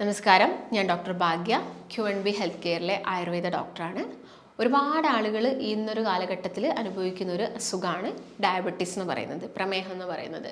നമസ്കാരം. ഞാൻ doctor Bhagya Q N B health കെയറിലെ Ayurveda ഡോക്ടറാണ്. ഒരുപാട് ആളുകൾ ഇന്നൊരു കാലഘട്ടത്തിൽ അനുഭവിക്കുന്ന ഒരു അസുഖമാണ് ഡയബറ്റീസ് എന്ന് പറയുന്നത് പ്രമേഹം എന്ന് പറയുന്നത്.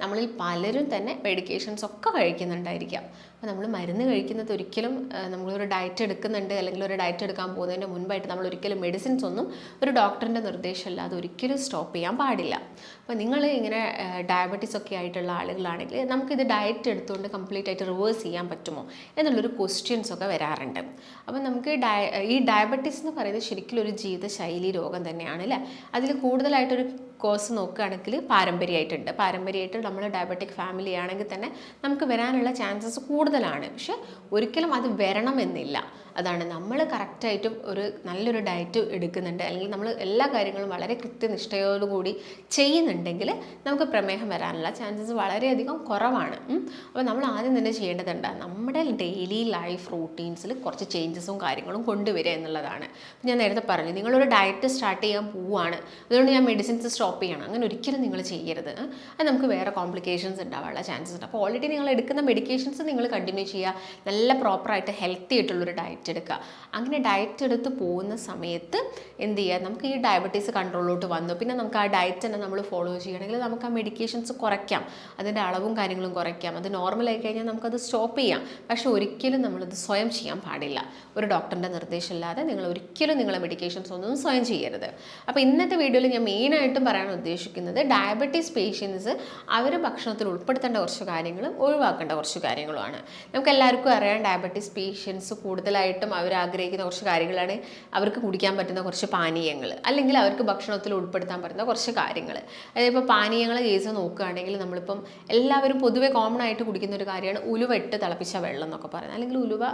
നമ്മളിൽ പലരും തന്നെ മെഡിക്കേഷൻസ് ഒക്കെ കഴിക്കുന്നുണ്ടായിരിക്കാം. അപ്പോൾ നമ്മൾ മരുന്ന് കഴിക്കുന്നത് ഒരിക്കലും നമ്മളൊരു ഡയറ്റ് എടുക്കുന്നുണ്ട് അല്ലെങ്കിൽ ഒരു ഡയറ്റ് എടുക്കാൻ പോകുന്നതിന്റെ മുൻപായിട്ട് നമ്മൾ ഒരിക്കലും മെഡിസിൻസ് ഒന്നും ഒരു ഡോക്ടറിന്റെ നിർദ്ദേശമില്ലാതെ ഒരിക്കലും സ്റ്റോപ്പ് ചെയ്യാൻ പാടില്ല. അപ്പോൾ നിങ്ങൾ ഇങ്ങനെ ഡയബറ്റീസ് ഒക്കെ ആയിട്ടുള്ള ആളുകളാണെങ്കിൽ നമുക്കിത് ഡയറ്റ് എടുത്തുകൊണ്ട് കംപ്ലീറ്റ് ആയിട്ട് റിവേഴ്സ് ചെയ്യാൻ പറ്റുമോ എന്നുള്ളൊരു ക്വസ്റ്റ്യൻസ് ഒക്കെ വരാറുണ്ട്. അപ്പോൾ നമുക്ക് ഡയ ഈ ഡയബറ്റീസ് എന്ന് പറയുന്നത് ശരിക്കും ഒരു ജീവിതശൈലി രോഗം തന്നെയാണ് അല്ലേ അതിൽ കൂടുതലായിട്ടൊരു കോഴ്സ് നോക്കുകയാണെങ്കിൽ പാരമ്പര്യമായിട്ടുണ്ട്. പാരമ്പര്യമായിട്ട് നമ്മൾ ഡയബറ്റിക് ഫാമിലി ആണെങ്കിൽ തന്നെ നമുക്ക് വരാനുള്ള ചാൻസസ് കൂടുതലാണ്. പക്ഷെ ഒരിക്കലും അത് വരണമെന്നില്ല. അതാണ് നമ്മൾ കറക്റ്റായിട്ടും ഒരു നല്ലൊരു ഡയറ്റ് എടുക്കുന്നുണ്ട്. അല്ലെങ്കിൽ നമ്മൾ എല്ലാ കാര്യങ്ങളും വളരെ കൃത്യനിഷ്ഠയോടുകൂടി ചെയ്യുന്നുണ്ടെങ്കിൽ നമുക്ക് പ്രമേഹം വരാനുള്ള ചാൻസസ് വളരെയധികം കുറവാണ്. അപ്പോൾ നമ്മൾ ആദ്യം തന്നെ ചെയ്യേണ്ടതുണ്ട് നമ്മുടെ ഡെയിലി ലൈഫ് റൂട്ടീൻസിൽ കുറച്ച് ചേഞ്ചസും കാര്യങ്ങളും കൊണ്ടുവരിക എന്നുള്ളതാണ്. ഞാൻ നേരത്തെ പറഞ്ഞു നിങ്ങളൊരു ഡയറ്റ് സ്റ്റാർട്ട് ചെയ്യാൻ പോവുകയാണ്. അതുകൊണ്ട് ഞാൻ മെഡിസിൻസ് സ്റ്റോപ്പ് ചെയ്യണം. അങ്ങനെ ഒരിക്കലും നിങ്ങൾ ചെയ്യരുത്. അത് നമുക്ക് വേറെ കോംപ്ലിക്കേഷൻസ് ഉണ്ടാവാനുള്ള ചാൻസസ് ഉണ്ട്. അപ്പോൾ ഓൾറെഡി നിങ്ങൾ എടുക്കുന്ന മെഡിക്കേഷൻസ് നിങ്ങൾ കണ്ടിന്യൂ ചെയ്യുക. നല്ല പ്രോപ്പറായിട്ട് ഹെൽത്തി ആയിട്ടുള്ളൊരു ഡയറ്റ് എടുക്കുക. അങ്ങനെ ഡയറ്റ് എടുത്ത് പോകുന്ന സമയത്ത് എന്ത് ചെയ്യുക? നമുക്ക് ഈ ഡയബറ്റീസ് കൺട്രോളിലോട്ട് വന്നു. പിന്നെ നമുക്ക് ആ ഡയറ്റ് തന്നെ നമ്മൾ ഫോളോ ചെയ്യണമെങ്കിൽ നമുക്ക് ആ മെഡിക്കേഷൻസ് കുറയ്ക്കാം. അതിന്റെ അളവും കാര്യങ്ങളും കുറയ്ക്കാം. അത് നോർമലായി കഴിഞ്ഞാൽ നമുക്കത് സ്റ്റോപ്പ് ചെയ്യാം. പക്ഷേ ഒരിക്കലും നമ്മളത് സ്വയം ചെയ്യാൻ പാടില്ല. ഒരു ഡോക്ടറിന്റെ നിർദ്ദേശമില്ലാതെ നിങ്ങൾ ഒരിക്കലും നിങ്ങളെ മെഡിക്കേഷൻസ് ഒന്നും സ്വയം ചെയ്യരുത്. അപ്പോൾ ഇന്നത്തെ വീഡിയോയിൽ ഞാൻ മെയിനായിട്ടും പറയാൻ ഉദ്ദേശിക്കുന്നത് ഡയബറ്റീസ് പേഷ്യൻസ് അവർ ഭക്ഷണത്തിൽ ഉൾപ്പെടുത്തേണ്ട കുറച്ച് കാര്യങ്ങളും ഒഴിവാക്കേണ്ട കുറച്ച് കാര്യങ്ങളുമാണ്. നമുക്ക് എല്ലാവർക്കും അറിയാം ഡയബറ്റീസ് പേഷ്യൻസ് കൂടുതലായിട്ടും അവർ ആഗ്രഹിക്കുന്ന കുറച്ച് കാര്യങ്ങളാണ് അവർക്ക് കുടിക്കാൻ പറ്റുന്ന കുറച്ച് പാനീയങ്ങൾ അല്ലെങ്കിൽ അവർക്ക് ഭക്ഷണത്തിൽ ഉൾപ്പെടുത്താൻ പറ്റുന്ന കുറച്ച് കാര്യങ്ങൾ. അതായത് ഇപ്പോൾ പാനീയങ്ങളെ കേസ് നോക്കുകയാണെങ്കിൽ നമ്മളിപ്പം എല്ലാവരും പൊതുവെ കോമൺ ആയിട്ട് കുടിക്കുന്ന ഒരു കാര്യമാണ് ഉലുവ ഇട്ട് തിളപ്പിച്ച വെള്ളം എന്നൊക്കെ പറയുന്നത്. അല്ലെങ്കിൽ ഉലുവ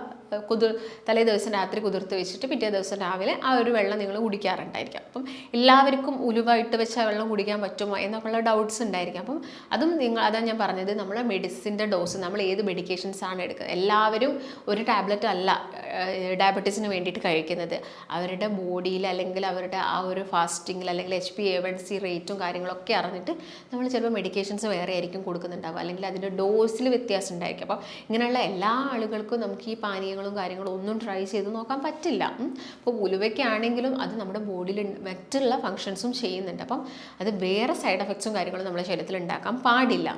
കുതിർ തലേ ദിവസം രാത്രി കുതിർത്ത് വെച്ചിട്ട് പിറ്റേ ദിവസം രാവിലെ ആ ഒരു വെള്ളം നിങ്ങൾ കുടിക്കാറുണ്ടായിരിക്കാം. അപ്പം എല്ലാവർക്കും ഉലുവ ഇട്ട് വെച്ച വെള്ളം കുടിക്കാൻ പറ്റുമോ എന്നൊക്കെയുള്ള ഡൗട്ട്സ് ഉണ്ടായിരിക്കും. അപ്പം അതും നിങ്ങൾ അതാണ് ഞാൻ പറഞ്ഞത് നമ്മൾ മെഡിസിന്റെ ഡോസ് നമ്മൾ ഏത് മെഡിക്കേഷൻസ് ആണ് എടുക്കുന്നത് എല്ലാവരും ഒരു ടാബ്ലറ്റ് അല്ല ഡയബറ്റീസിന് വേണ്ടിയിട്ട് കഴിക്കുന്നത്. അവരുടെ ബോഡിയിൽ അല്ലെങ്കിൽ അവരുടെ ആ ഒരു ഫാസ്റ്റിങ്ങിൽ അല്ലെങ്കിൽ H B A one C റേറ്റും കാര്യങ്ങളൊക്കെ അറിഞ്ഞിട്ട് നമ്മൾ ചിലപ്പോൾ മെഡിക്കേഷൻസ് വേറെ ആയിരിക്കും കൊടുക്കുന്നുണ്ടാവുക. അല്ലെങ്കിൽ അതിന്റെ ഡോസിൽ വ്യത്യാസം ഉണ്ടായിരിക്കും. അപ്പം ഇങ്ങനെയുള്ള എല്ലാ ആളുകൾക്കും നമുക്ക് ഈ പാനീയങ്ങളും കാര്യങ്ങളും ഒന്നും ട്രൈ ചെയ്ത് നോക്കാൻ പറ്റില്ല. അപ്പോൾ ഉലുവയ്ക്കാണെങ്കിലും അത് നമ്മുടെ ബോഡിയിൽ മറ്റുള്ള ഫങ്ഷൻസും ചെയ്യുന്നുണ്ട്. അപ്പം അത് വേറെ സൈഡ് എഫക്ട്സും കാര്യങ്ങളും നമ്മുടെ ശരീരത്തിൽ ഉണ്ടാക്കാൻ പാടില്ല.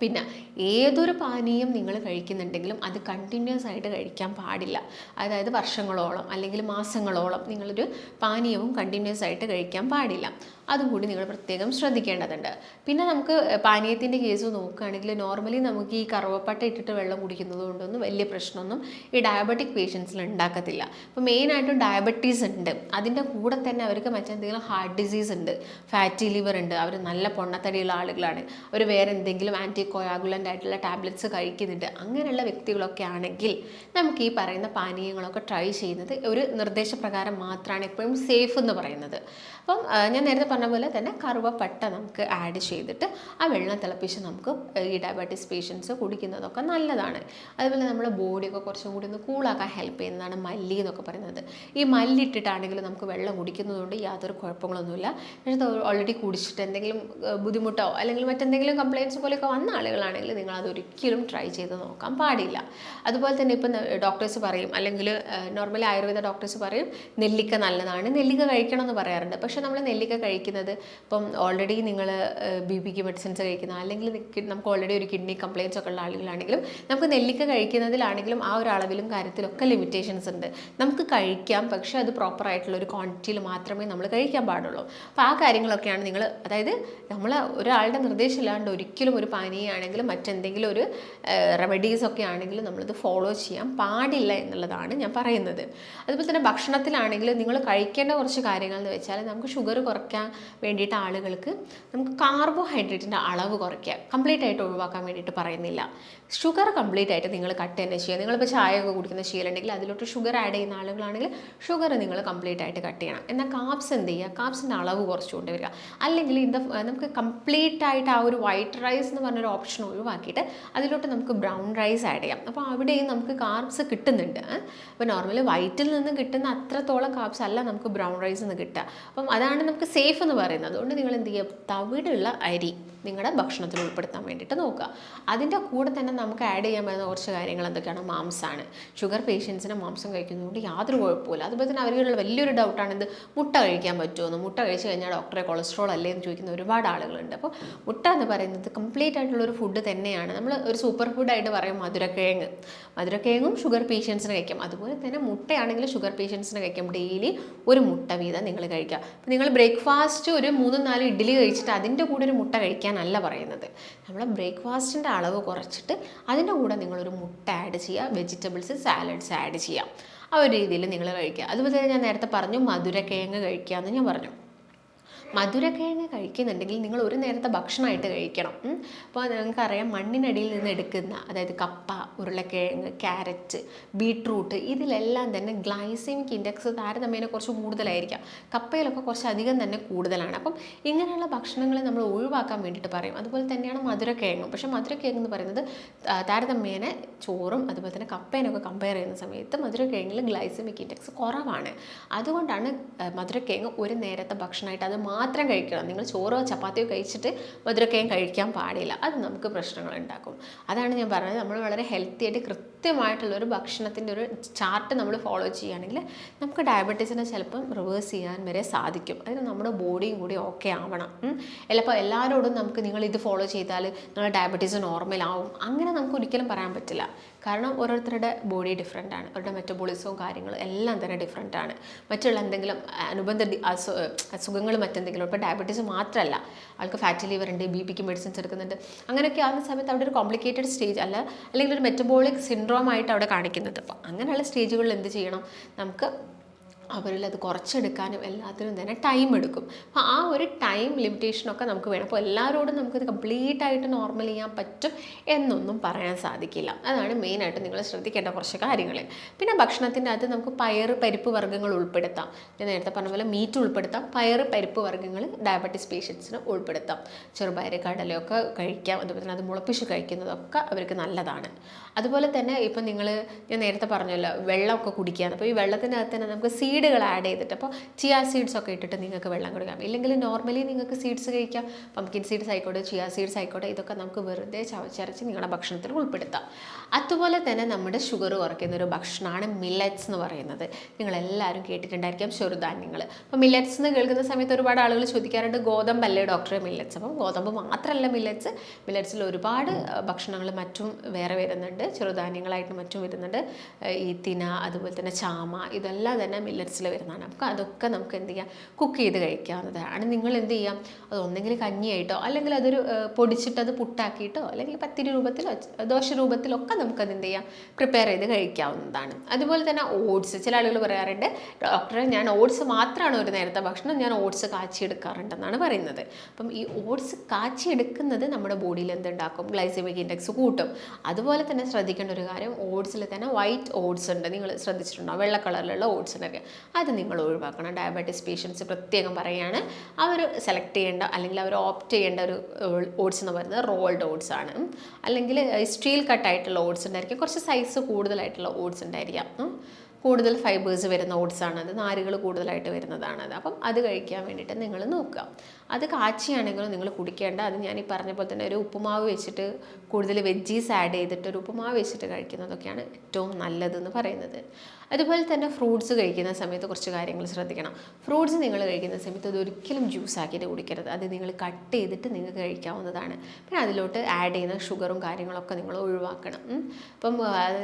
പിന്നെ ഏതൊരു പാനീയം നിങ്ങൾ കഴിക്കുന്നുണ്ടെങ്കിലും അത് കണ്ടിന്യൂസ് ആയിട്ട് കഴിക്കാൻ പാടില്ല. അതായത് വർഷങ്ങളോളം അല്ലെങ്കിൽ മാസങ്ങളോളം നിങ്ങളൊരു പാനീയവും കണ്ടിന്യൂസ് ആയിട്ട് കഴിക്കാൻ പാടില്ല. അതും കൂടി നിങ്ങൾ പ്രത്യേകം ശ്രദ്ധിക്കേണ്ടതുണ്ട്. പിന്നെ നമുക്ക് പാനീയത്തിന്റെ കേസ് നോക്കുകയാണെങ്കിൽ നോർമലി നമുക്ക് ഈ കറുവപ്പട്ട ഇട്ടിട്ട് വെള്ളം കുടിക്കുന്നത് കൊണ്ടൊന്നും വലിയ പ്രശ്നമൊന്നും ഈ ഡയബറ്റിക് പേഷ്യൻസിൽ ഉണ്ടാക്കത്തില്ല. അപ്പോൾ മെയിനായിട്ടും ഡയബറ്റീസ് ഉണ്ട്. അതിന്റെ കൂടെ തന്നെ അവർക്ക് മറ്റെന്തെങ്കിലും ഹാർട്ട് ഡിസീസ് ഉണ്ട്. ഫാറ്റി ലിവർ ഉണ്ട്. അവർ നല്ല പൊണ്ണത്തടിയുള്ള ആളുകളാണ്. അവർ വേറെ എന്തെങ്കിലും ആന്റി കൊയാഗുലന്റ് ആയിട്ടുള്ള ടാബ്ലറ്റ്സ് കഴിക്കുന്നുണ്ട്. അങ്ങനെയുള്ള വ്യക്തികളൊക്കെ ആണെങ്കിൽ നമുക്ക് ഈ പറയുന്ന പാനീയങ്ങളൊക്കെ ട്രൈ ചെയ്യുന്നത് ഒരു നിർദ്ദേശപ്രകാരം മാത്രമാണ് എപ്പോഴും സേഫ് എന്ന് പറയുന്നത്. അപ്പം ഞാൻ നേരത്തെ പറഞ്ഞ പോലെ തന്നെ കറുവപ്പട്ട നമുക്ക് ആഡ് ചെയ്തിട്ട് ആ വെള്ളം തിളപ്പിച്ച് നമുക്ക് ഈ ഡയബറ്റീസ് പേഷ്യൻസ് കുടിക്കുന്നതൊക്കെ നല്ലതാണ്. അതുപോലെ നമ്മുടെ ബോഡിയൊക്കെ കുറച്ചും കൂടി ഒന്ന് കൂളാക്കാൻ ഹെൽപ്പ് ചെയ്യുന്നതാണ് മല്ലി എന്നൊക്കെ പറയുന്നത്. ഈ മല്ലി ഇട്ടിട്ടാണെങ്കിലും നമുക്ക് വെള്ളം കുടിക്കുന്നതുകൊണ്ട് യാതൊരു കുഴപ്പങ്ങളൊന്നുമില്ല. പക്ഷേ ഓൾറെഡി കുടിച്ചിട്ട് എന്തെങ്കിലും ബുദ്ധിമുട്ടോ അല്ലെങ്കിൽ മറ്റെന്തെങ്കിലും കംപ്ലയിൻസ് പോലെയൊക്കെ വന്ന ആളുകളാണെങ്കിൽ നിങ്ങൾ അതൊരിക്കലും ട്രൈ ചെയ്ത് നോക്കാൻ പാടില്ല. അതുപോലെ തന്നെ ഇപ്പം ഡോക്ടേഴ്സ് പറയും അല്ലെങ്കിൽ നോർമലി ആയുർവേദ ഡോക്ടേഴ്സ് പറയും നെല്ലിക്ക നല്ലതാണ് നെല്ലിക്ക കഴിക്കണം എന്ന് പറയാറുണ്ട്. പക്ഷേ നമ്മൾ നെല്ലിക്ക കഴിക്കുന്നത് ഇപ്പം ഓൾറെഡി നിങ്ങൾ ബി പിക്ക് മെഡിസിൻസ് കഴിക്കുന്ന അല്ലെങ്കിൽ നമുക്ക് ഓൾറെഡി ഒരു കിഡ്നി കംപ്ലയിൻസ് ഒക്കെ ഉള്ള ആളുകളാണെങ്കിലും നമുക്ക് നെല്ലിക്ക കഴിക്കുന്നതിലാണെങ്കിലും ആ ഒരു അളവിലും കാര്യത്തിലൊക്കെ ലിമിറ്റേഷൻസ് ഉണ്ട്. നമുക്ക് കഴിക്കാം പക്ഷേ അത് പ്രോപ്പർ ആയിട്ടുള്ള ഒരു ക്വാണ്ടിറ്റിയിൽ മാത്രമേ നമ്മൾ കഴിക്കാൻ പാടുള്ളൂ. അപ്പോൾ ആ കാര്യങ്ങളൊക്കെയാണ് നിങ്ങൾ അതായത് നമ്മൾ ഒരാളുടെ നിർദ്ദേശമില്ലാണ്ട് ഒരിക്കലും ഒരു പാനീയമാണെങ്കിലും മറ്റെന്തെങ്കിലും ഒരു റെമഡീസ് ഒക്കെ ആണെങ്കിലും നമ്മളിത് ഫോളോ ചെയ്യാൻ പാടില്ല എന്നുള്ളതാണ് ഞാൻ പറയുന്നത്. അതുപോലെ തന്നെ ഭക്ഷണത്തിലാണെങ്കിലും നിങ്ങൾ കഴിക്കേണ്ട കുറച്ച് കാര്യങ്ങൾ എന്ന് വെച്ചാൽ നമുക്ക് ഷുഗർ കുറയ്ക്കാൻ വേണ്ടിയിട്ട് ആളുകൾക്ക് നമുക്ക് കാർബോഹൈഡ്രേറ്റിന്റെ അളവ് കുറയ്ക്കുക കംപ്ലീറ്റ് ആയിട്ട് ഒഴിവാക്കാൻ വേണ്ടിയിട്ട് പറയുന്നില്ല. ഷുഗർ കംപ്ലീറ്റ് ആയിട്ട് നിങ്ങൾ കട്ട് തന്നെ ചെയ്യുക നിങ്ങളിപ്പോൾ ചായ ഒക്കെ കുടിക്കുന്ന ശീലമുണ്ടെങ്കിൽ അതിലോട്ട് ഷുഗർ ആഡ് ചെയ്യുന്ന ആളുകളാണെങ്കിൽ ഷുഗർ നിങ്ങൾ കംപ്ലീറ്റ് ആയിട്ട് കട്ട് ചെയ്യണം. എന്നാൽ കാപ്സ് എന്ത് ചെയ്യുക? കാപ്സിന്റെ അളവ് കുറച്ച് കൊണ്ടുവരിക അല്ലെങ്കിൽ ഇത് നമുക്ക് കംപ്ലീറ്റ് ആയിട്ട് ആ ഒരു വൈറ്റ് റൈസ് എന്ന് പറഞ്ഞൊരു ഓപ്ഷൻ ഒഴിവാക്കിയിട്ട് അതിലോട്ട് നമുക്ക് ബ്രൗൺ റൈസ് ആഡ് ചെയ്യാം. അപ്പോൾ അവിടെയും നമുക്ക് കാർബ്സ് കിട്ടുന്നുണ്ട്. അപ്പോൾ നോർമലി വൈറ്റിൽ നിന്ന് കിട്ടുന്ന അത്രത്തോളം കാർബ്സ് അല്ല നമുക്ക് ബ്രൗൺ റൈസ് നിന്ന് കിട്ടുക. അപ്പം അതാണ് നമുക്ക് സേഫ് എന്ന് പറയുന്നത്. അതുകൊണ്ട് നിങ്ങൾ എന്ത് ചെയ്യുക? തവിടുള്ള അരി നിങ്ങളുടെ ഭക്ഷണത്തിൽ ഉൾപ്പെടുത്താൻ വേണ്ടിയിട്ട് നോക്കുക. അതിന്റെ കൂടെ തന്നെ നമുക്ക് ആഡ് ചെയ്യാൻ പറ്റുന്ന കുറച്ച് കാര്യങ്ങൾ എന്തൊക്കെയാണ്? മാംസമാണ് ഷുഗർ പേഷ്യൻസിന് മാംസം കഴിക്കുന്നതുകൊണ്ട് യാതൊരു കുഴപ്പമില്ല അതുപോലെ തന്നെ അവരുടെ വലിയൊരു ഡൗട്ടാണ് ഇത് മുട്ട കഴിക്കാൻ പറ്റുമോ മുട്ട കഴിച്ച് കഴിഞ്ഞാൽ ഡോക്ടറെ കൊളസ്ട്രോൾ അല്ലേ എന്ന് ചോദിക്കുന്ന ഒരുപാട് ആളുകളുണ്ട്. അപ്പോൾ മുട്ട എന്ന് പറയുന്നത് കംപ്ലീറ്റ് ആയിട്ടുള്ള ഒരു ഫുഡ് തന്നെയാണ്. നമ്മൾ ഒരു സൂപ്പർ ഫുഡായിട്ട് പറയും മധുരക്കിഴങ്ങ്. മധുരക്കിഴങ്ങും ഷുഗർ പേഷ്യൻസിന് കഴിക്കാം. അതുപോലെ തന്നെ മുട്ടയാണെങ്കിൽ ഷുഗർ പേഷ്യൻസിന് കഴിക്കാം. ഡെയിലി ഒരു മുട്ട വീതം നിങ്ങൾ കഴിക്കുക. അപ്പോൾ നിങ്ങൾ ബ്രേക്ക്ഫാസ്റ്റ് ഒരു മൂന്നും നാലും ഇഡ്ഡലി കഴിച്ചിട്ട് അതിന്റെ കൂടെ ഒരു മുട്ട കഴിക്കാനല്ല പറയുന്നത്. നമ്മൾ ബ്രേക്ക്ഫാസ്റ്റിന്റെ അളവ് കുറച്ചിട്ട് അതിന്റെ കൂടെ നിങ്ങളൊരു മുട്ട ആഡ് ചെയ്യുക വെജിറ്റബിൾസ് സാലഡ്സ് ആഡ് ചെയ്യുക ആ ഒരു രീതിയിൽ നിങ്ങൾ കഴിക്കുക. അതുപോലെ തന്നെ ഞാൻ നേരത്തെ പറഞ്ഞു മധുരക്കിഴങ്ങ് കഴിക്കുക എന്ന് ഞാൻ പറഞ്ഞു. മധുരക്കിഴങ്ങ് കഴിക്കുന്നുണ്ടെങ്കിൽ നിങ്ങൾ ഒരു നേരത്തെ ഭക്ഷണമായിട്ട് കഴിക്കണം. അപ്പോൾ നിങ്ങൾക്കറിയാം മണ്ണിനടിയിൽ നിന്ന് എടുക്കുന്ന അതായത് കപ്പ ഉരുളക്കിഴങ്ങ് ക്യാരറ്റ് ബീട്രൂട്ട് ഇതിലെല്ലാം തന്നെ ഗ്ലൈസിമിക് ഇൻഡെക്സ് താരതമ്യേന കുറച്ച് കൂടുതലായിരിക്കാം. കപ്പയിലൊക്കെ കുറച്ച് അധികം തന്നെ കൂടുതലാണ്. അപ്പം ഇങ്ങനെയുള്ള ഭക്ഷണങ്ങളെ നമ്മൾ ഒഴിവാക്കാൻ വേണ്ടിയിട്ട് പറയും. അതുപോലെ തന്നെയാണ് മധുരക്കിഴങ്ങും പക്ഷേ മധുരക്കിഴങ്ങ് എന്ന് പറയുന്നത് താരതമ്യേന ചോറും അതുപോലെ തന്നെ കപ്പേനൊക്കെ കമ്പയർ ചെയ്യുന്ന സമയത്ത് മധുരക്കിഴങ്ങിൽ ഗ്ലൈസിമിക് ഇൻഡെക്സ് കുറവാണ്. അതുകൊണ്ടാണ് മധുരക്കിഴങ്ങ് ഒരു നേരത്തെ ഭക്ഷണമായിട്ട് അത് മാത്രം കഴിക്കണം. നിങ്ങൾ ചോറോ ചപ്പാത്തിയോ കഴിച്ചിട്ട് മധുരക്കയം കഴിക്കാൻ പാടില്ല. അത് നമുക്ക് പ്രശ്നങ്ങൾ ഉണ്ടാക്കും. അതാണ് ഞാൻ പറഞ്ഞത്. നമ്മൾ വളരെ ഹെൽത്തി ആയിട്ട് കൃത്യമായിട്ടുള്ള ഒരു ഭക്ഷണത്തിന്റെ ഒരു ചാർട്ട് നമ്മൾ ഫോളോ ചെയ്യുകയാണെങ്കിൽ നമുക്ക് ഡയബറ്റീസിനെ ചിലപ്പം റിവേഴ്സ് ചെയ്യാൻ വരെ സാധിക്കും. അതിന് നമ്മുടെ ബോഡിയും കൂടി ഓക്കെ ആവണം. ചിലപ്പോൾ എല്ലാവരോടും നമുക്ക് നിങ്ങൾ ഇത് ഫോളോ ചെയ്താൽ നിങ്ങളുടെ ഡയബറ്റീസ് നോർമലാവും അങ്ങനെ നമുക്ക് ഒരിക്കലും പറയാൻ പറ്റില്ല. കാരണം ഓരോരുത്തരുടെ ബോഡി ഡിഫറെന്റ് ആണ്. അവരുടെ മെറ്റബോളിസവും കാര്യങ്ങളും എല്ലാം തന്നെ ഡിഫറെന്റ് ആണ്. മറ്റുള്ള എന്തെങ്കിലും അനുബന്ധ അസു അസുഖങ്ങൾ മറ്റെന്തെങ്കിലും ഇപ്പോൾ ഡയബറ്റീസ് മാത്രമല്ല ആൾക്ക് ഫാറ്റി ലിവർ ഉണ്ട് ബി പിക്ക് മെഡിസിൻസ് എടുക്കുന്നുണ്ട്. അങ്ങനെയൊക്കെ ആവുന്ന സമയത്ത് അവിടെ ഒരു കോംപ്ലിക്കേറ്റഡ് സ്റ്റേജ് അല്ല അല്ലെങ്കിൽ ഒരു മെറ്റബോളിക് സിൻഡ്രോം ആയിട്ട് അവിടെ കാണിക്കുന്നത് അപ്പോൾ അങ്ങനെയുള്ള സ്റ്റേജുകളിൽ എന്ത് ചെയ്യണം? നമുക്ക് അവരിൽ അത് കുറച്ചെടുക്കാനും എല്ലാത്തിനും തന്നെ ടൈം എടുക്കും. അപ്പോൾ ആ ഒരു ടൈം ലിമിറ്റേഷനൊക്കെ നമുക്ക് വേണം. അപ്പോൾ എല്ലാവരോടും നമുക്കിത് കംപ്ലീറ്റ് ആയിട്ട് നോർമൽ ചെയ്യാൻ പറ്റും എന്നൊന്നും പറയാൻ സാധിക്കില്ല. അതാണ് മെയിനായിട്ട് നിങ്ങൾ ശ്രദ്ധിക്കേണ്ട കുറച്ച് കാര്യങ്ങൾ. പിന്നെ ഭക്ഷണത്തിന്റെ അകത്ത് നമുക്ക് പയർ പരിപ്പ് വർഗങ്ങൾ ഉൾപ്പെടുത്താം. ഞാൻ നേരത്തെ പറഞ്ഞ പോലെ മീറ്റ് ഉൾപ്പെടുത്താം. പയർ പരിപ്പ് വർഗങ്ങൾ ഡയബറ്റിസ് പേഷ്യൻസിന് ഉൾപ്പെടുത്താം. ചെറുപയർ കടലയൊക്കെ കഴിക്കാം. അതുപോലെ തന്നെ അത് മുളപ്പിച്ച് കഴിക്കുന്നതൊക്കെ അവർക്ക് നല്ലതാണ്. അതുപോലെ തന്നെ ഇപ്പം നിങ്ങൾ ഞാൻ നേരത്തെ പറഞ്ഞല്ലോ വെള്ളമൊക്കെ കുടിക്കുകയാണ് അപ്പോൾ ഈ വെള്ളത്തിന്റെ അകത്ത് തന്നെ നമുക്ക് സീഡുകൾ ആഡ് ചെയ്തിട്ട്. അപ്പോൾ ചിയ സീഡ്സ് ഒക്കെ ഇട്ടിട്ട് നിങ്ങൾക്ക് വെള്ളം കൊടുക്കാം. ഇല്ലെങ്കിൽ നോർമലി നിങ്ങൾക്ക് സീഡ്സ് കഴിക്കാം. പംകിൻ സീഡ്സ് ആയിക്കോട്ടെ ചിയ സീഡ്സ് ആയിക്കോട്ടെ ഇതൊക്കെ നമുക്ക് വെറുതെ ചവച്ചരച്ച് നിങ്ങളുടെ ഭക്ഷണത്തിൽ ഉൾപ്പെടുത്താം. അതുപോലെ തന്നെ നമ്മുടെ ഷുഗർ കുറയ്ക്കുന്ന ഒരു ഭക്ഷണമാണ് മില്ലറ്റ്സ് എന്ന് പറയുന്നത്. നിങ്ങളെല്ലാവരും കേട്ടിട്ടുണ്ടായിരിക്കാം ചെറുധാന്യങ്ങൾ അപ്പോൾ മില്ലറ്റ്സ് എന്ന് കേൾക്കുന്ന സമയത്ത് ഒരുപാട് ആളുകൾ ചോദിക്കാറുണ്ട് ഗോതമ്പല്ലേ ഡോക്ടറെ മില്ലറ്റ്സ് അപ്പം ഗോതമ്പ് മാത്രമല്ല മില്ലറ്റ്സ് മില്ലറ്റ്സിൽ ഒരുപാട് ഭക്ഷണങ്ങൾ മറ്റും വേറെ വരുന്നുണ്ട്. ചെറുധാന്യങ്ങളായിട്ട് മറ്റും വരുന്നുണ്ട്. ഈ തിന അതുപോലെ തന്നെ ചാമ ഇതെല്ലാം തന്നെ മില്ലറ്റ്സിൽ വരുന്നതാണ്. അപ്പോൾ അതൊക്കെ നമുക്ക് എന്ത് ചെയ്യാം? കുക്ക് ചെയ്ത് കഴിക്കാവുന്നതാണ്. നിങ്ങൾ എന്ത് ചെയ്യാം? അത് ഒന്നെങ്കിൽ കഞ്ഞിയായിട്ടോ അല്ലെങ്കിൽ അതൊരു പൊടിച്ചിട്ട് അത് പുട്ടാക്കിയിട്ടോ അല്ലെങ്കിൽ പത്തിരി രൂപത്തിലോ ദോശ രൂപത്തിലോ ഒക്കെ നമുക്കത് എന്ത് ചെയ്യാം? പ്രിപ്പയർ ചെയ്ത് കഴിക്കാവുന്നതാണ്. അതുപോലെ തന്നെ ഓട്സ് ചില ആളുകൾ പറയാറുണ്ട് ഡോക്ടറെ ഞാൻ ഓട്സ് മാത്രമാണ് ഒരു നേരത്തെ ഭക്ഷണം ഞാൻ ഓട്സ് കാച്ചിയെടുക്കാറുണ്ടെന്നാണ് പറയുന്നത്. അപ്പം ഈ ഓട്സ് കാച്ചിയെടുക്കുന്നത് നമ്മുടെ ബോഡിയിൽ എന്തുണ്ടാക്കും? ഗ്ലൈസമിക് ഇൻഡെക്സ് കൂട്ടും. അതുപോലെ തന്നെ ശ്രദ്ധിക്കേണ്ട ഒരു കാര്യം ഓട്സിൽ തന്നെ വൈറ്റ് ഓട്സ് ഉണ്ട്. നിങ്ങൾ ശ്രദ്ധിച്ചിട്ടുണ്ടോ? വെള്ള കളറിലുള്ള ഓട്സിനൊക്കെ അത് നിങ്ങൾ ഒഴിവാക്കണം. ഡയബറ്റീസ് പേഷ്യൻസ് പ്രത്യേകം പറയുകയാണ് അവർ സെലക്ട് ചെയ്യേണ്ട അല്ലെങ്കിൽ അവർ ഓപ്റ്റ് ചെയ്യേണ്ട ഒരു ഓട്സ് എന്ന് പറയുന്നത് റോൾഡ് ഓട്സ് ആണ്. അല്ലെങ്കിൽ സ്റ്റീൽ കട്ടായിട്ടുള്ള ഓട്സ് ഉണ്ടായിരിക്കും. കുറച്ച് സൈസ് കൂടുതലായിട്ടുള്ള ഓട്സ് ഉണ്ടായിരിക്കാം. കൂടുതൽ ഫൈബേഴ്സ് വരുന്ന ഓട്സ് അത്. നാരുകൾ കൂടുതലായിട്ട് വരുന്നതാണത് അപ്പം അത് കഴിക്കാൻ വേണ്ടിയിട്ട് നിങ്ങൾ നോക്കുക. അത് കാച്ചിയാണെങ്കിലും നിങ്ങൾ കുടിക്കേണ്ട. അത് ഞാൻ ഈ പറഞ്ഞ പോലെ തന്നെ ഒരു ഉപ്പുമാവ് വെച്ചിട്ട് കൂടുതൽ വെജീസ് ആഡ് ചെയ്തിട്ട് ഒരു ഉപ്പുമാവ് വെച്ചിട്ട് കഴിക്കുന്നതൊക്കെയാണ് ഏറ്റവും നല്ലതെന്ന് പറയുന്നത്. അതുപോലെ തന്നെ ഫ്രൂട്ട്സ് കഴിക്കുന്ന സമയത്ത് കുറച്ച് കാര്യങ്ങൾ ശ്രദ്ധിക്കണം. ഫ്രൂട്ട്സ് നിങ്ങൾ കഴിക്കുന്ന സമയത്ത് അത് ഒരിക്കലും ജ്യൂസ് ആക്കിയിട്ട് കുടിക്കരുത്. അത് നിങ്ങൾ കട്ട് ചെയ്തിട്ട് നിങ്ങൾക്ക് കഴിക്കാവുന്നതാണ്. പിന്നെ അതിലോട്ട് ആഡ് ചെയ്യുന്ന ഷുഗറും കാര്യങ്ങളൊക്കെ നിങ്ങൾ ഒഴിവാക്കണം. അപ്പം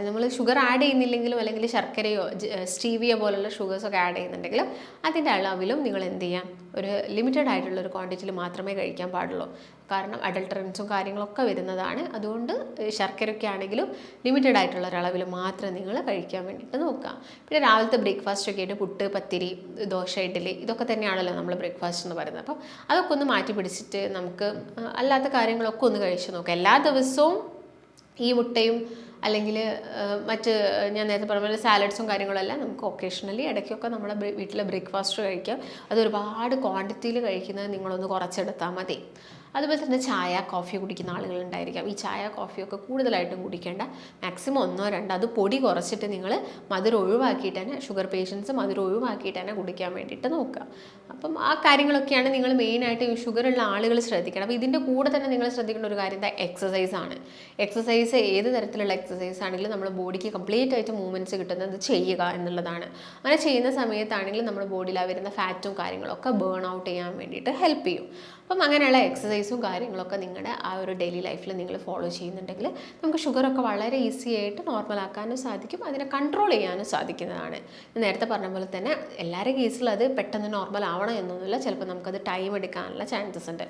നമ്മൾ ഷുഗർ ആഡ് ചെയ്യുന്നില്ലെങ്കിലും അല്ലെങ്കിൽ ശർക്കരയോ സ്റ്റീവിയോ പോലുള്ള ഷുഗേഴ്സൊക്കെ ആഡ് ചെയ്യുന്നുണ്ടെങ്കിലും അതിന്റെ അളവിലും നിങ്ങൾ എന്ത് ചെയ്യാം? ഒരു ലിമിറ്റഡ് ആയിട്ടുള്ള ഒരു ക്വാണ്ടിറ്റിയിൽ മാത്രമേ കഴിക്കാൻ പാടുള്ളൂ. കാരണം അഡൾട്ടറൻസും കാര്യങ്ങളൊക്കെ വരുന്നതാണ്. അതുകൊണ്ട് ശർക്കരയൊക്കെ ആണെങ്കിലും ലിമിറ്റഡ് ആയിട്ടുള്ള ഒരളവിൽ മാത്രം നിങ്ങൾ കഴിക്കാൻ വേണ്ടിയിട്ട് നോക്കുക. പിന്നെ രാവിലത്തെ ബ്രേക്ക്ഫാസ്റ്റ് ഒക്കെ ആയിട്ട് പുട്ട് പത്തിരി ദോശ ഇഡ്ഡലി ഇതൊക്കെ തന്നെയാണല്ലോ നമ്മൾ ബ്രേക്ക്ഫാസ്റ്റ് എന്ന് പറയുന്നത്. അപ്പം അതൊക്കെ ഒന്ന് മാറ്റി പിടിച്ചിട്ട് നമുക്ക് അല്ലാത്ത കാര്യങ്ങളൊക്കെ ഒന്ന് കഴിച്ച് നോക്കാം എല്ലാ ദിവസവും ഈ മുട്ടയും അല്ലെങ്കിൽ മറ്റ് ഞാൻ നേരത്തെ പറഞ്ഞ പോലെ സാലഡ്സും കാര്യങ്ങളെല്ലാം നമുക്ക് ഒക്കേഷണലി ഇടയ്ക്കൊക്കെ നമ്മുടെ വീട്ടിലെ ബ്രേക്ക്ഫാസ്റ്റ് കഴിക്കാം. അത് ഒരുപാട് ക്വാണ്ടിറ്റിയിൽ കഴിക്കുന്നത് നിങ്ങളൊന്ന് കുറച്ചെടുത്താൽ മതി. അതുപോലെ തന്നെ ചായ കോഫി കുടിക്കുന്ന ആളുകളുണ്ടായിരിക്കാം. ഈ ചായ കോഫിയൊക്കെ കൂടുതലായിട്ടും കുടിക്കേണ്ട മാക്സിമം ഒന്നോ രണ്ടോ അത് പൊടി കുറച്ചിട്ട് നിങ്ങൾ മധുരം ഒഴിവാക്കിയിട്ട് തന്നെ ഷുഗർ പേഷ്യൻസ് മധുരം ഒഴിവാക്കിയിട്ട് തന്നെ കുടിക്കാൻ വേണ്ടിയിട്ട് നോക്കുക. അപ്പം ആ കാര്യങ്ങളൊക്കെയാണ് നിങ്ങൾ മെയിനായിട്ട് ഈ ഷുഗറുള്ള ആളുകൾ ശ്രദ്ധിക്കണം അപ്പോൾ ഇതിന്റെ കൂടെ തന്നെ നിങ്ങൾ ശ്രദ്ധിക്കേണ്ട ഒരു കാര്യം എന്താ? ആണ്. എക്സസൈസ് ഏത് തരത്തിലുള്ള എക്സസൈസ് ആണെങ്കിലും നമ്മുടെ ബോഡിക്ക് കംപ്ലീറ്റ് ആയിട്ട് മൂവ്മെന്റ്സ് കിട്ടുന്നത് ചെയ്യുക എന്നുള്ളതാണ്. അങ്ങനെ ചെയ്യുന്ന സമയത്താണെങ്കിലും നമ്മുടെ ബോഡിയിൽ വരുന്ന ഫാറ്റും കാര്യങ്ങളൊക്കെ ബേൺ ഔട്ട് ചെയ്യാൻ വേണ്ടിയിട്ട് ഹെൽപ്പ് ചെയ്യും. അപ്പം അങ്ങനെയുള്ള എക്സസൈസും കാര്യങ്ങളൊക്കെ നിങ്ങളുടെ ആ ഒരു ഡെയിലി ലൈഫിൽ നിങ്ങൾ ഫോളോ ചെയ്യുന്നുണ്ടെങ്കിൽ നമുക്ക് ഷുഗറൊക്കെ വളരെ ഈസി ആയിട്ട് നോർമലാക്കാനും സാധിക്കും. അതിനെ കൺട്രോൾ ചെയ്യാനും സാധിക്കുന്നതാണ്. നേരത്തെ പറഞ്ഞ പോലെ തന്നെ എല്ലാവരുടെ കേസിൽ അത് പെട്ടെന്ന് നോർമൽ ആവണം എന്നൊന്നുമില്ല. ചിലപ്പോൾ നമുക്കത് ടൈം എടുക്കാനുള്ള ചാൻസസ് ഉണ്ട്.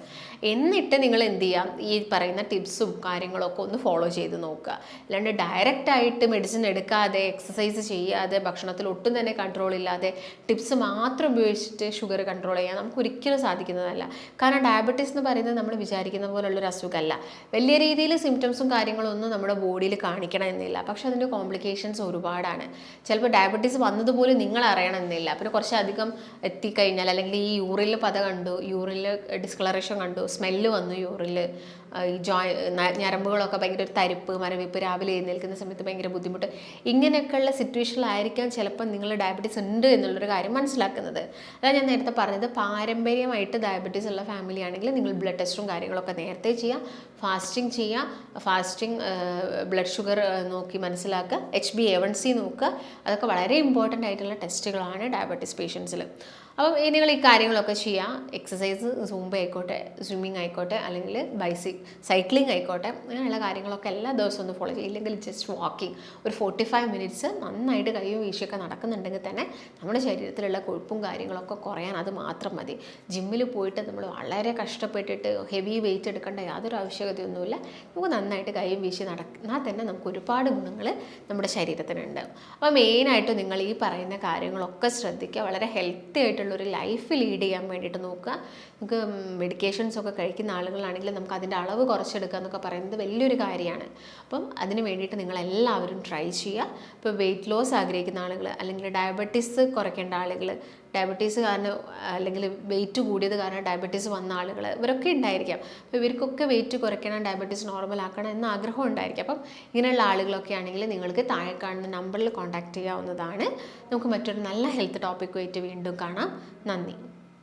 എന്നിട്ട് നിങ്ങൾ എന്ത് ചെയ്യാം? ഈ പറയുന്ന ടിപ്സും കാര്യങ്ങളൊക്കെ ഒന്ന് ഫോളോ ചെയ്ത് നോക്കുക. അല്ലാണ്ട് ഡയറക്റ്റ് ആയിട്ട് മെഡിസിൻ എടുക്കാതെ എക്സസൈസ് ചെയ്യാതെ ഭക്ഷണത്തിൽ ഒട്ടും തന്നെ കൺട്രോൾ ഇല്ലാതെ ടിപ്സ് മാത്രം ഉപയോഗിച്ചിട്ട് ഷുഗർ കൺട്രോൾ ചെയ്യാൻ നമുക്ക് ഒരിക്കലും സാധിക്കുന്നതല്ല. കാരണം ഡയബറ്റീസ് എന്ന് പറയുന്നത് നമ്മൾ വിചാരിക്കുന്ന പോലുള്ളൊരു അസുഖമല്ല വലിയ രീതിയിൽ സിംറ്റംസും കാര്യങ്ങളും ഒന്നും നമ്മുടെ ബോഡിയിൽ കാണിക്കണം എന്നില്ല. പക്ഷെ അതിന്റെ കോംപ്ലിക്കേഷൻസ് ഒരുപാടാണ്. ചിലപ്പോൾ ഡയബറ്റീസ് വന്നതുപോലും നിങ്ങൾ അറിയണമെന്നില്ല പിന്നെ കുറച്ചധികം എത്തിക്കഴിഞ്ഞാൽ അല്ലെങ്കിൽ ഈ യൂറിൽ പത കണ്ടു യൂറിൽ ഡിസ്കളറേഷൻ കണ്ടു സ്മെല്ല് വന്നു യൂറിൽ ഈ ജോയ് ഞരമ്പുകളൊക്കെ ഭയങ്കര ഒരു തരിപ്പ് മരവിപ്പ് രാവിലെ എഴുന്നേൽക്കുന്ന സമയത്ത് ഭയങ്കര ബുദ്ധിമുട്ട്. ഇങ്ങനെയൊക്കെയുള്ള സിറ്റുവേഷനിലായിരിക്കാം ചിലപ്പോൾ നിങ്ങൾ ഡയബറ്റീസ് ഉണ്ട് എന്നുള്ളൊരു കാര്യം മനസ്സിലാക്കുന്നത്. അതാണ് ഞാൻ നേരത്തെ പറഞ്ഞത് പാരമ്പര്യമായിട്ട് ഡയബറ്റീസ് ഉള്ള ഫാമിലി ആണെങ്കിൽ നിങ്ങൾ ബ്ലഡ് ടെസ്റ്റും കാര്യങ്ങളൊക്കെ നേരത്തെ ചെയ്യുക. ഫാസ്റ്റിംഗ് ചെയ്യുക. ഫാസ്റ്റിംഗ് ബ്ലഡ് ഷുഗർ നോക്കി മനസ്സിലാക്കുക. H B A one C നോക്കുക. അതൊക്കെ വളരെ ഇമ്പോർട്ടന്റ് ആയിട്ടുള്ള ടെസ്റ്റുകളാണ് ഡയബറ്റീസ് പേഷ്യൻസിൽ അപ്പം നിങ്ങൾ ഈ കാര്യങ്ങളൊക്കെ ചെയ്യുക. എക്സസൈസ് സൂംബ ആയിക്കോട്ടെ സ്വിമ്മിങ് ആയിക്കോട്ടെ അല്ലെങ്കിൽ ബൈസി സൈക്ലിംഗ് ആയിക്കോട്ടെ അങ്ങനെയുള്ള കാര്യങ്ങളൊക്കെ എല്ലാ ദിവസവും ഒന്ന് ഫോളോ ചെയ്യുക. ഇല്ലെങ്കിൽ ജസ്റ്റ് വാക്കിംഗ് ഒരു ഫോർട്ടി ഫൈവ് മിനിറ്റ്സ് നന്നായിട്ട് കൈയും വീശിയൊക്കെ നടക്കുന്നുണ്ടെങ്കിൽ തന്നെ നമ്മുടെ ശരീരത്തിലുള്ള കൊഴുപ്പും കാര്യങ്ങളൊക്കെ കുറയാൻ അത് മാത്രം മതി. ജിമ്മിൽ പോയിട്ട് നമ്മൾ വളരെ കഷ്ടപ്പെട്ടിട്ട് ഹെവി വെയിറ്റ് എടുക്കേണ്ട യാതൊരു ആവശ്യകതയൊന്നുമില്ല. നമുക്ക് നന്നായിട്ട് കൈയും വീശി നടന്നാൽ തന്നെ നമുക്ക് ഒരുപാട് ഗുണങ്ങൾ നമ്മുടെ ശരീരത്തിനുണ്ട്. അപ്പോൾ മെയിനായിട്ട് നിങ്ങൾ ഈ പറയുന്ന കാര്യങ്ങളൊക്കെ ശ്രദ്ധിക്കുക. വളരെ ഹെൽത്തി ആയിട്ടുള്ള ഒരു ലൈഫ് ലീഡ് ചെയ്യാൻ വേണ്ടിയിട്ട് നോക്കുക. നമുക്ക് മെഡിക്കേഷൻസ് ഒക്കെ കഴിക്കുന്ന ആളുകളാണെങ്കിൽ നമുക്ക് അതിന്റെ അളവ് കുറച്ചെടുക്കുക എന്നൊക്കെ പറയുന്നത് വലിയൊരു കാര്യമാണ്. അപ്പം അതിന് വേണ്ടിയിട്ട് നിങ്ങൾ എല്ലാവരും ട്രൈ ചെയ്യുക. ഇപ്പോൾ വെയിറ്റ് ലോസ് ആഗ്രഹിക്കുന്ന ആളുകൾ അല്ലെങ്കിൽ ഡയബറ്റീസ് കുറയ്ക്കേണ്ട ആളുകൾ ഡയബറ്റീസ് കാരണം അല്ലെങ്കിൽ വെയിറ്റ് കൂടിയത് കാരണം ഡയബറ്റീസ് വന്ന ആളുകൾ ഇവരൊക്കെ ഉണ്ടായിരിക്കാം. അപ്പോൾ ഇവർക്കൊക്കെ വെയിറ്റ് കുറയ്ക്കണം ഡയബറ്റീസ് നോർമൽ ആക്കണം എന്ന ആഗ്രഹം ഉണ്ടായിരിക്കാം. അപ്പം ഇങ്ങനെയുള്ള ആളുകളൊക്കെ ആണെങ്കിൽ നിങ്ങൾക്ക് താഴെ കാണുന്ന നമ്പറിൽ കോൺടാക്റ്റ് ചെയ്യാവുന്നതാണ്. നമുക്ക് മറ്റൊരു നല്ല ഹെൽത്ത് ടോപ്പിക്കുമായിട്ട് വീണ്ടും കാണാം. നന്ദി.